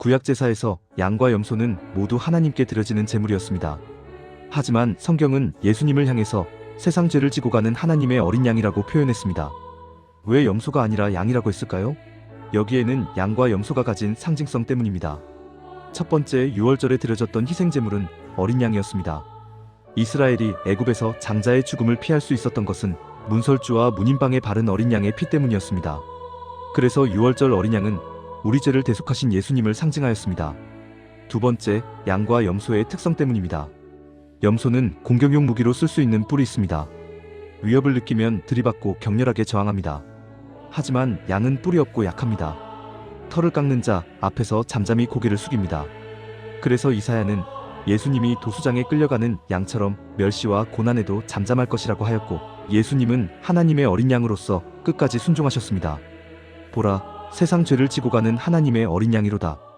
구약 제사에서 양과 염소는 모두 하나님께 드려지는 제물이었습니다. 하지만 성경은 예수님을 향해서 세상 죄를 지고 가는 하나님의 어린 양이라고 표현했습니다. 왜 염소가 아니라 양이라고 했을까요? 여기에는 양과 염소가 가진 상징성 때문입니다. 첫 번째 6월절에 드려졌던 희생제물은 어린 양이었습니다. 이스라엘이 애굽에서 장자의 죽음을 피할 수 있었던 것은 문설주와 문인방에 바른 어린 양의 피 때문이었습니다. 그래서 6월절 어린 양은 우리 죄를 대속하신 예수님을 상징하였습니다. 두 번째, 양과 염소의 특성 때문입니다. 염소는 공격용 무기로 쓸 수 있는 뿔이 있습니다. 위협을 느끼면 들이받고 격렬하게 저항합니다. 하지만 양은 뿔이 없고 약합니다. 털을 깎는 자 앞에서 잠잠히 고개를 숙입니다. 그래서 이사야는 예수님이 도수장에 끌려가는 양처럼 멸시와 고난에도 잠잠할 것이라고 하였고 예수님은 하나님의 어린 양으로서 끝까지 순종하셨습니다. 보라, 세상 죄를 지고 가는 하나님의 어린 양이로다.